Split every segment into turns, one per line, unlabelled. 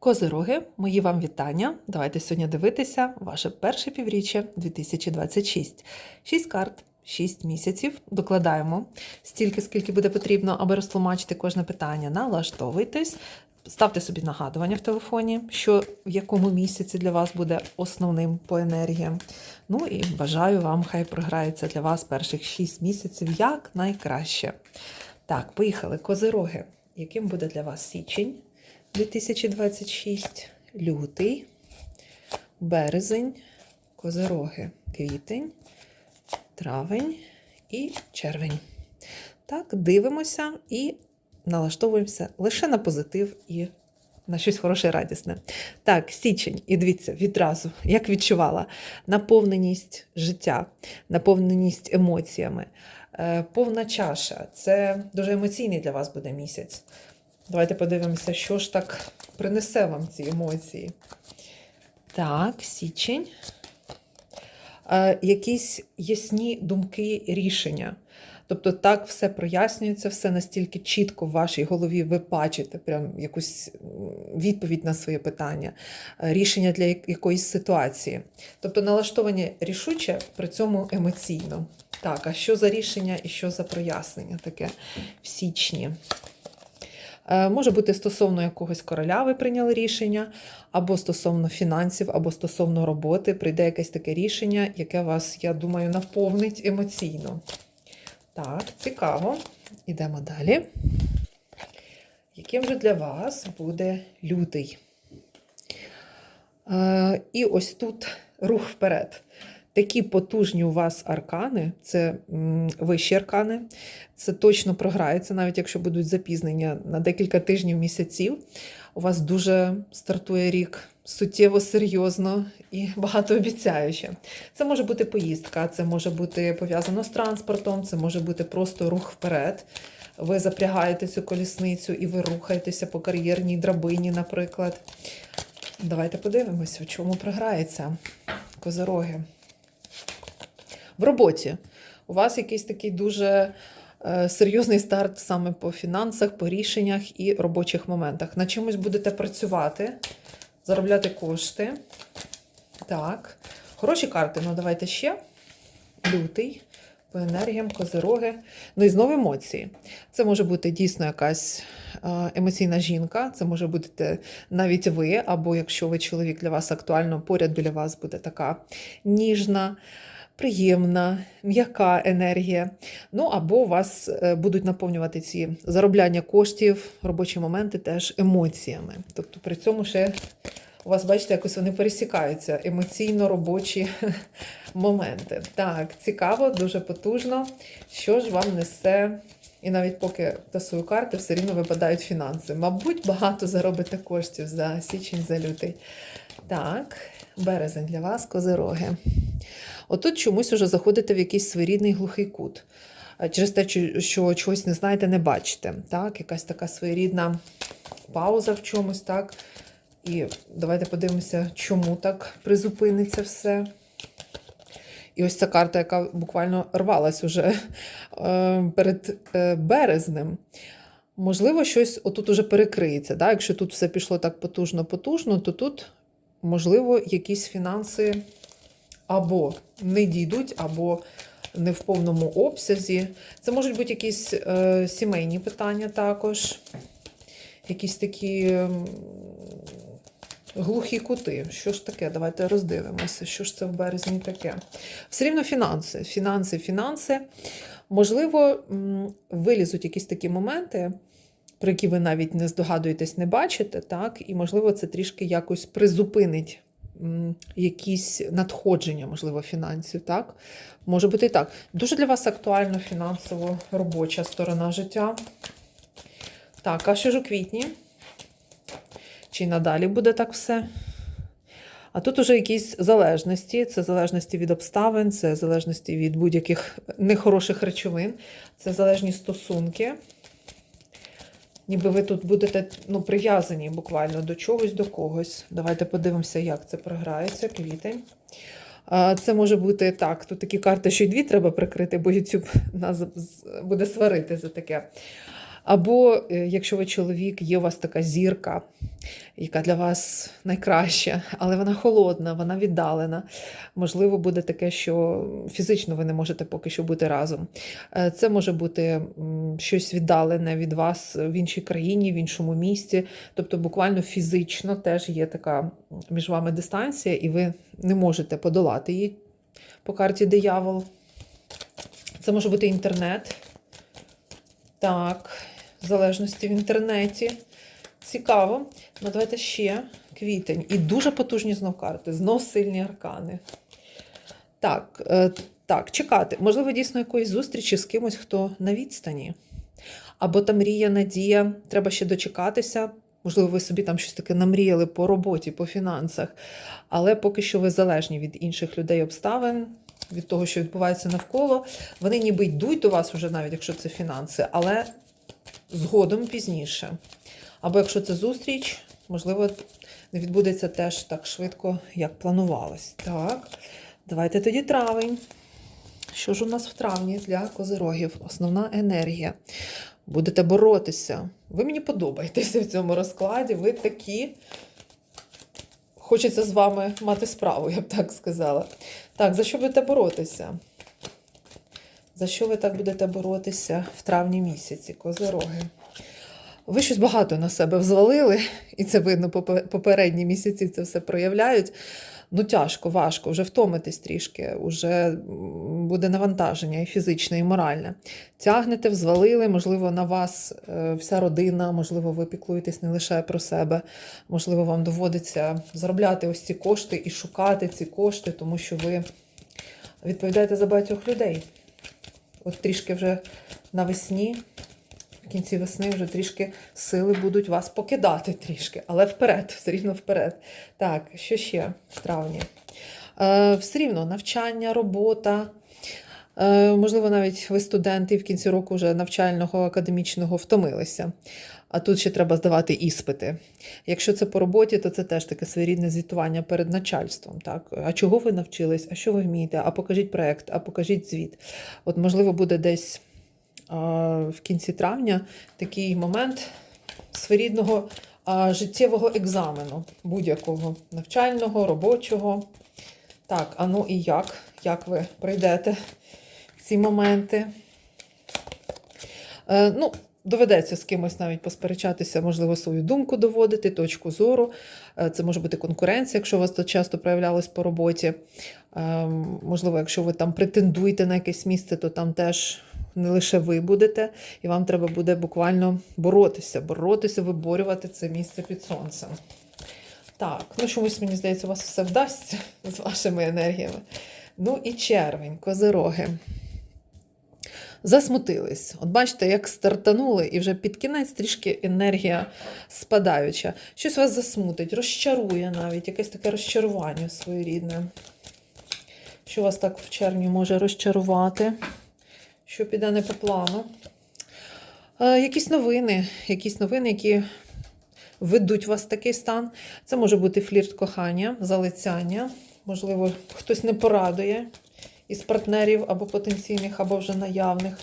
Козироги, мої вам вітання. Давайте сьогодні дивитися ваше перше півріччя 2026. Шість карт, шість місяців. Докладаємо стільки, скільки буде потрібно, аби розтлумачити кожне питання. Налаштовуйтесь, ставте собі нагадування в телефоні, що в якому місяці для вас буде основним по енергіям. Ну і бажаю вам, хай програється для вас перших шість місяців як найкраще. Так, поїхали. Козироги. Яким буде для вас січень? 2026, лютий, березень, козироги, квітень, травень і червень. Так, дивимося і налаштовуємося лише на позитив і на щось хороше радісне. Так, січень, і дивіться, відразу, як відчувала, наповненість життя, наповненість емоціями, е, повна чаша. Це дуже емоційний для вас буде місяць. Давайте подивимося, що ж так принесе вам ці емоції. Так, січень. Е, якісь ясні думки, рішення. Тобто так все прояснюється, все настільки чітко в вашій голові ви бачите прям якусь відповідь на своє питання, е, рішення для якоїсь ситуації. Тобто налаштовані рішуче, при цьому емоційно. Так, а що за рішення і що за прояснення таке в січні? Е, Може бути стосовно якогось короля ви прийняли рішення, або стосовно фінансів, або стосовно роботи. Прийде якесь таке рішення, яке вас, я думаю, наповнить емоційно. Так, цікаво. Ідемо далі. Яким же для вас буде лютий? Е, І ось тут рух вперед. Такі потужні у вас аркани, це вищі аркани, це точно програється, навіть якщо будуть запізнення на декілька тижнів, місяців. У вас дуже стартує рік суттєво серйозно і багатообіцяюче. Це може бути поїздка, це може бути пов'язано з транспортом, це може бути просто рух вперед. Ви запрягаєте цю колісницю і ви рухаєтеся по кар'єрній драбині, наприклад. Давайте подивимося, в чому програється козороги. В роботі у вас якийсь такий дуже е, серйозний старт саме по фінансах, по рішеннях і робочих моментах. На чомусь будете працювати, заробляти кошти. Так. Хороші карти. Ну, давайте ще. Лютий. По енергіям, козироги. Ну і знову емоції. Це може бути дійсно якась емоційна жінка, це може бути навіть ви, або якщо ви чоловік для вас актуально, поряд біля вас буде така ніжна, приємна, м'яка енергія. Ну, або вас е, будуть наповнювати ці заробляння коштів, робочі моменти теж емоціями. Тобто при цьому ще у вас, бачите, якось вони пересікаються емоційно-робочі моменти. Так, цікаво, дуже потужно. Що ж вам несе? І навіть поки тасую карти, все рівно випадають фінанси. Мабуть, багато заробите коштів за січень, за лютий. Так, березень для вас, козироги. Отут чомусь уже заходите в якийсь своєрідний глухий кут. Через те, що чогось не знаєте, не бачите. Так, якась така своєрідна пауза в чомусь, так. І давайте подивимося, чому так призупиниться все. І ось ця карта, яка буквально рвалась уже е, перед е, березнем. Можливо, щось отут уже перекриється. Да? Якщо тут все пішло так потужно-потужно, то тут, можливо, якісь фінанси або не дійдуть, або не в повному обсязі. Це можуть бути якісь е, сімейні питання також, якісь такі глухі кути. Що ж таке? Давайте роздивимося, що ж це в березні таке. Все рівно фінанси, фінанси, фінанси. Можливо, вилізуть якісь такі моменти, про які ви навіть не здогадуєтесь, не бачите, так? І, можливо, це трішки якось призупинить якісь надходження, можливо, фінансів, так? Може бути і так. Дуже для вас актуально фінансово робоча сторона життя. Так, а що ж у квітні? Чи надалі буде так все? А тут уже якісь залежності, це залежності від обставин, це залежності від будь-яких нехороших речовин, це залежні стосунки. Ніби ви тут будете ну, прив'язані буквально до чогось, до когось. Давайте подивимося, як це програється, квітень. Це може бути так. Тут такі карти, що й дві треба прикрити, бо YouTube нас буде сварити за таке. Або е, якщо ви чоловік, є у вас така зірка, яка для вас найкраща, але вона холодна, вона віддалена. Можливо, буде таке, що фізично ви не можете поки що бути разом. Е, Це може бути щось віддалене від вас в іншій країні, в іншому місті. Тобто, буквально фізично теж є така між вами дистанція, і ви не можете подолати її по карті диявол. Це може бути інтернет. Так, залежності в інтернеті. Цікаво. Ну, давайте ще квітень. І дуже потужні знов карти, знов сильні аркани. Так, е, так, чекати. Можливо, дійсно якоїсь зустрічі з кимось, хто на відстані. Або та мрія, надія, треба ще дочекатися. Можливо, ви собі там щось таке намріяли по роботі, по фінансах. Але поки що ви залежні від інших людей обставин, від того, що відбувається навколо. Вони ніби йдуть до вас уже, навіть якщо це фінанси, але згодом пізніше. Або якщо це зустріч, можливо, не відбудеться теж так швидко, як планувалось. Так, давайте тоді травень. Що ж у нас в травні для козирогів? Основна енергія. Будете боротися. Ви мені подобаєтеся в цьому розкладі. Ви такі. Хочеться з вами мати справу, я б так сказала. Так, за що будете боротися? За що ви так будете боротися в травні місяці, козироги? Ви щось багато на себе взвалили, і це видно попередні місяці це все проявляють. Ну, тяжко, важко, вже втомитесь трішки, вже буде навантаження і фізичне, і моральне. Тягнете, взвалили, можливо, на вас е, вся родина, можливо, ви піклуєтесь не лише про себе, можливо, вам доводиться заробляти ось ці кошти і шукати ці кошти, тому що ви відповідаєте за багатьох людей. От трішки вже навесні, в кінці весни вже трішки сили будуть вас покидати трішки, але вперед, все рівно вперед. Так, що ще в травні? Е, все рівно навчання, робота. Е, можливо, навіть ви студенти в кінці року вже навчального, академічного втомилися. А тут ще треба здавати іспити. Якщо це по роботі, то це теж таке своєрідне звітування перед начальством. Так? А чого ви навчились? А що ви вмієте? А покажіть проект, а покажіть звіт. От, можливо, буде десь а, в кінці травня такий момент своєрідного а, життєвого екзамену, будь-якого навчального, робочого. Так, а ну і як? Як ви пройдете ці моменти? Е, ну, доведеться з кимось навіть посперечатися, можливо, свою думку доводити, точку зору. Е, Це може бути конкуренція, якщо у вас то часто проявлялось по роботі. Е, Можливо, якщо ви там претендуєте на якесь місце, то там теж не лише ви будете, і вам треба буде буквально боротися, боротися, виборювати це місце під сонцем. Так, ну чомусь, мені здається, у вас все вдасться з вашими енергіями. Ну і червень, козироги. Засмутились. От бачите, як стартанули, і вже під кінець трішки енергія спадаюча. Щось вас засмутить, розчарує навіть, якесь таке розчарування своєрідне. Що вас так в червні може розчарувати? Що піде не по плану? Е, якісь новини, якісь новини, які ведуть вас в такий стан. Це може бути флірт кохання, залицяння. Можливо, хтось не порадує із партнерів або потенційних, або вже наявних.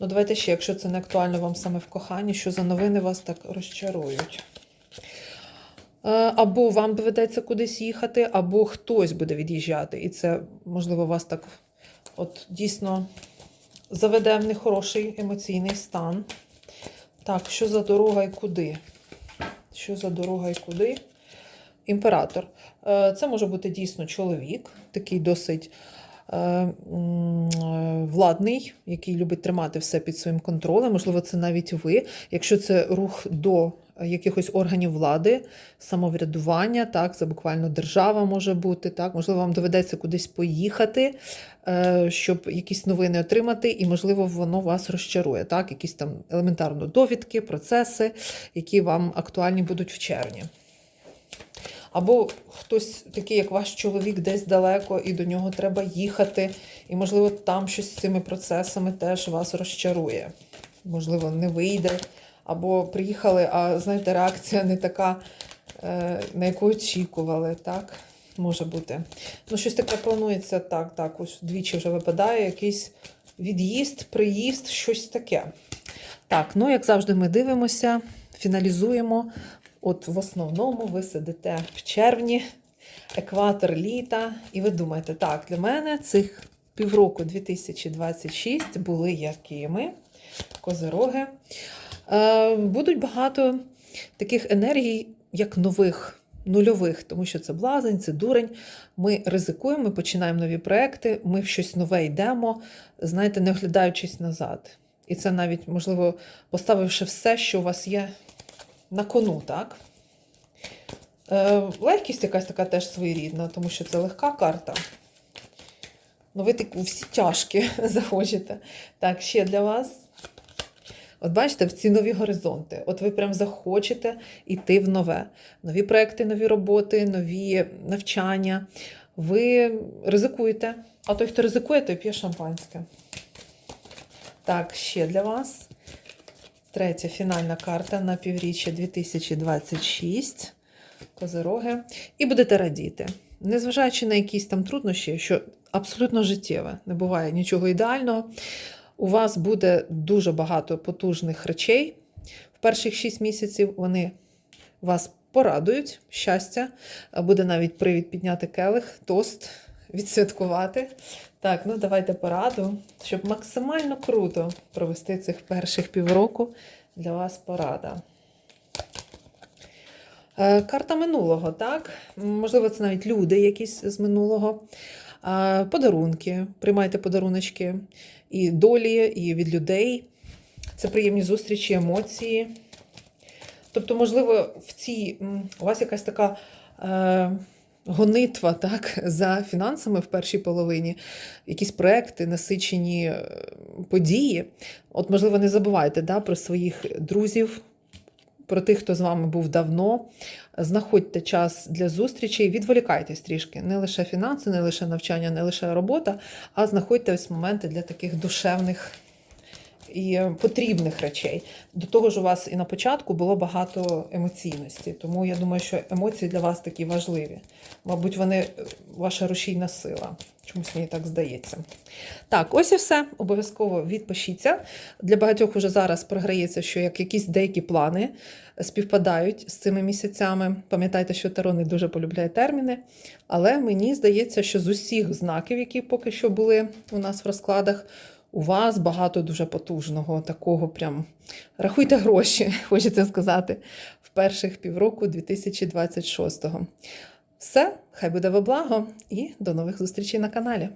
Ну, давайте ще, якщо це не актуально вам саме в коханні, що за новини вас так розчарують. Е, Або вам доведеться кудись їхати, або хтось буде від'їжджати. І це, можливо, вас так от дійсно заведе в нехороший емоційний стан. Так, що за дорога і куди? Що за дорога і куди? Імператор. Е, Це може бути дійсно чоловік, такий досить владний, який любить тримати все під своїм контролем. Можливо, це навіть ви. Якщо це рух до якихось органів влади, самоврядування, так, це буквально держава може бути. Так, можливо, вам доведеться кудись поїхати, е, щоб якісь новини отримати, і, можливо, воно вас розчарує. Так, якісь там елементарно довідки, процеси, які вам актуальні будуть в червні. Або хтось такий, як ваш чоловік, десь далеко, і до нього треба їхати, і, можливо, там щось з цими процесами теж вас розчарує. Можливо, не вийде. Або приїхали, а знаєте, реакція не така, е, на яку очікували, так? Може бути. Ну, щось таке планується, так, так, ось двічі вже випадає, якийсь від'їзд, приїзд, щось таке. Так, ну як завжди, ми дивимося, фіналізуємо. От в основному ви сидите в червні, екватор літа, і ви думаєте, так, для мене цих півроку 2026 були якими? Козироги. Е, будуть багато таких енергій, як нових, нульових, тому що це блазень, це дурень. Ми ризикуємо, ми починаємо нові проекти, ми в щось нове йдемо, знаєте, не оглядаючись назад. І це навіть, можливо, поставивши все, що у вас є на кону, так? Е, легкість якась така теж своєрідна, тому що це легка карта. Ну, ви так всі тяжкі захочете. Так, ще для вас. От бачите, в ці нові горизонти. От ви прям захочете йти в нове. Нові проекти, нові роботи, нові навчання. Ви ризикуєте. А той, хто ризикує, той п'є шампанське. Так, ще для вас. Третя фінальна карта на півріччя 2026. Козироги. І будете радіти. Незважаючи на якісь там труднощі, що абсолютно життєве, не буває нічого ідеального. У вас буде дуже багато потужних речей. В перших 6 місяців вони вас порадують, щастя. Буде навіть привід підняти келих, тост, відсвяткувати. Так, ну давайте пораду, щоб максимально круто провести цих перших півроку. Для вас порада. Е, Карта минулого, так? Можливо, це навіть люди якісь з минулого. Е, Подарунки, приймайте подаруночки і долі, і від людей. Це приємні зустрічі, емоції. Тобто, можливо, в цій у вас якась така е, гонитва так, за фінансами в першій половині, якісь проекти, насичені е, події. От, можливо, не забувайте да, про своїх друзів, про тих, хто з вами був давно. Знаходьте час для зустрічей, відволікайтесь трішки. Не лише фінанси, не лише навчання, не лише робота, а знаходьте ось моменти для таких душевних і потрібних речей. До того ж, у вас і на початку було багато емоційності, тому я думаю, що емоції для вас такі важливі. Мабуть, вони е, ваша рушійна сила. Чомусь мені так здається. Так, ось і все. Обов'язково відпишіться. Для багатьох уже зараз програється, що як якісь деякі плани співпадають з цими місяцями. Пам'ятайте, що Таро не дуже полюбляє терміни, але мені здається, що з усіх знаків, які поки що були у нас в розкладах, у вас багато дуже потужного, такого прям рахуйте гроші, хочеться сказати, в перших півроку 2026-го. Все, хай буде во благо і до нових зустрічей на каналі.